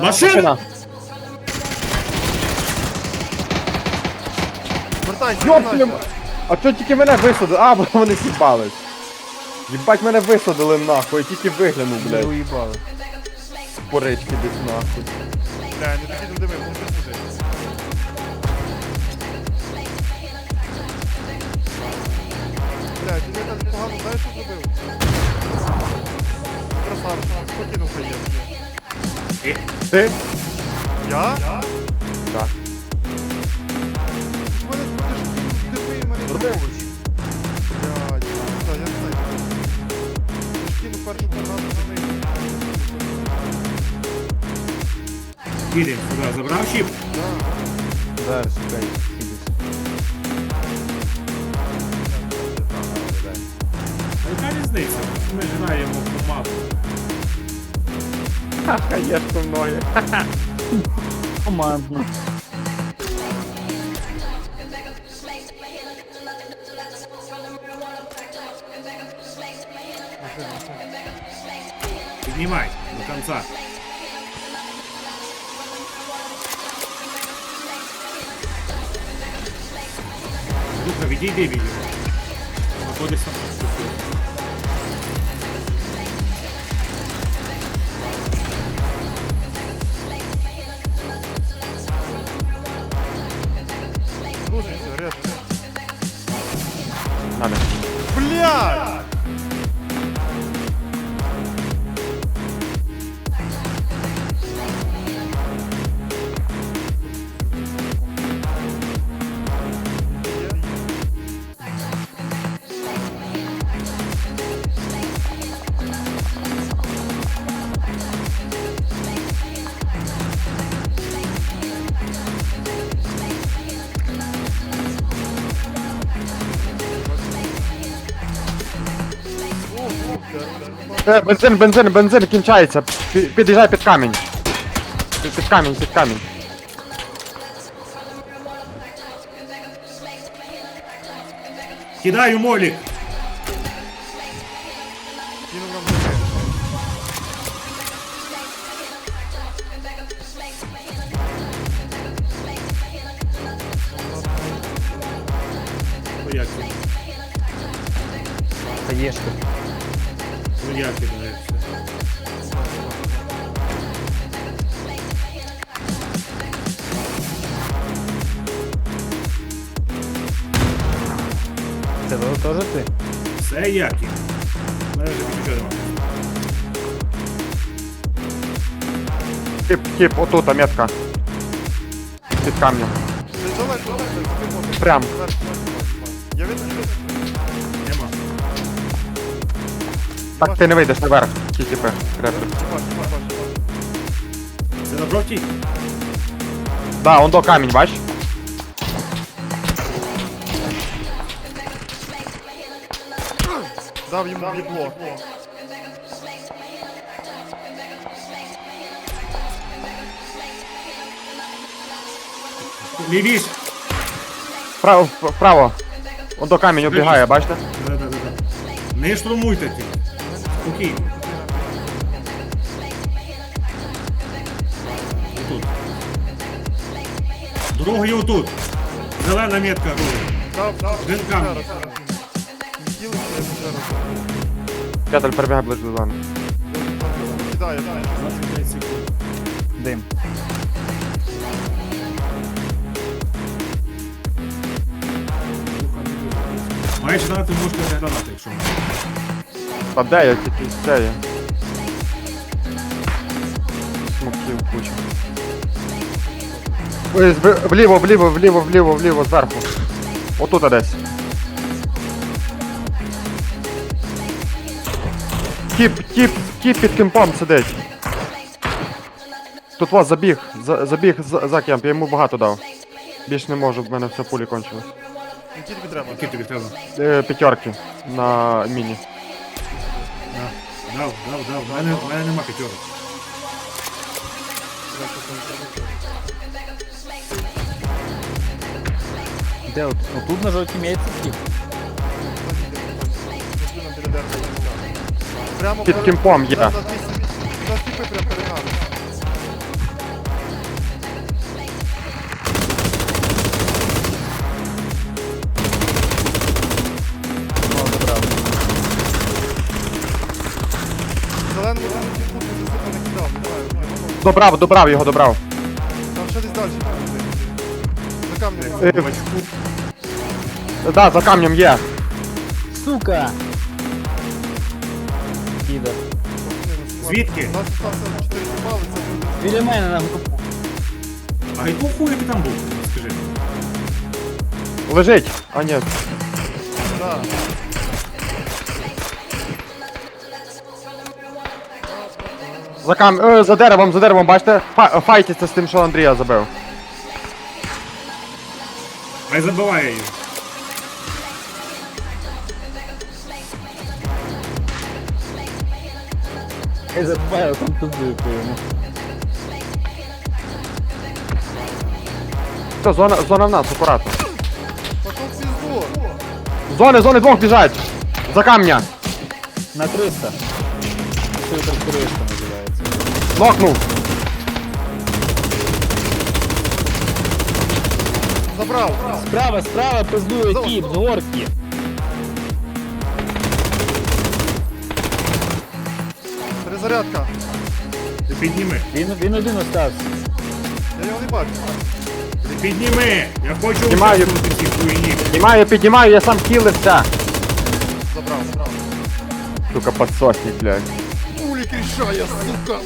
Машина! Вертайся, Йоп, вертайся. а чого тільки мене висадили? А, бо вони сібались. Їбать, мене висадили нахуй, я тільки виглянув, Не блядь. уїбали. Порички десь нахуй. Бля, не такі диви, може туди. Бля, ти я так погано знаєш, що зробив? Красавчик, покинув хаєт. Ти? Я? Так. Ти мене будеш диви, мене зробиш. Блядь, так, я не знаю. Я ж кинув першу гранату за неї. Їдемо сюди, забрав чіп. Зараз, чекай, Ха-ха, є ж мною. Командно. Піднімай до кінця. Люка, відійди від нього. Знаходишся на Е, бензин, бензин, бензин кінчається. Пі- Під'їжджай під камінь. Під, під камінь, під камінь. Кидаю молік. Як Ну кидаю. Це ви теж ти? Все як він. Мене вже нічого немає. Тип, тип, отут, а метка. Під камнем. Прям. Зверху, зверху. Я Так ти не вийдеш наверх. Ті типи. Крепи. Це на жовтій? Да, он до камінь, бач? Дав йому блібло. Лівіш. Вправо, вправо. Он до камінь оббігає, бачите? Да-да-да. Не штурмуйте ті. Спокійно. Отут. Другий отут. Зелена метка другий. Дав, дав. Один камінь. раз, ще раз. Хілиться, я ще раз. П'ятель перебігає ближче до вами. Кидає, так. 25 секунд. Дим. Маєш гранати, можете не гранати, якщо можна. Та де я тільки це є? Смоків куча. Ой, зв- Вліво, вліво, вліво, вліво, вліво, зверху. Отут десь. Тіп, тіп, тіп під кемпом сидить. Тут вас забіг, за, забіг за, за кемп, я йому багато дав. Більш не можу, в мене все пулі кончились. Які тобі треба? Який тобі треба? Е, п'ятерки на міні. Да. Дав, дав, дав. У мене, в мене нема п'ятерок. Де от? Отут на жовтій. Прямо Під перед- кемпом є. Прямо перед нами. Не знаю. Добрав, добрав його, добрав. Там ще десь далі. За камнем. Е, Да, за камнем є. Сука! Підер. Звідки? У нас залишилося 4 бали, це буде. Біля мене на групу. А якого хуя ти там був? Скажи. Лежить. А ні. Да. За кам... е, за деревом, за деревом, бачите? Фа... Файтиться з тим, що Андрія забив. Хай забиває її. Я забуваю, там туди йому. Все, зона, зона в нас, акуратно. Зони, зони двох біжать. За камня. На 300. Супер 300 називається. Нокнув. Забрав. Справа, справа пиздує тіп з горки. Перезарядка. Ти підніми. Він, він один остався. Я його не бачу. Ти підніми. Я хочу Піднімаю. участвувати в цій хуйні. Піднімаю, піднімаю, я сам хілився. Забрав, забрав. Сука, подсосник, блядь. Улік рішає, сука.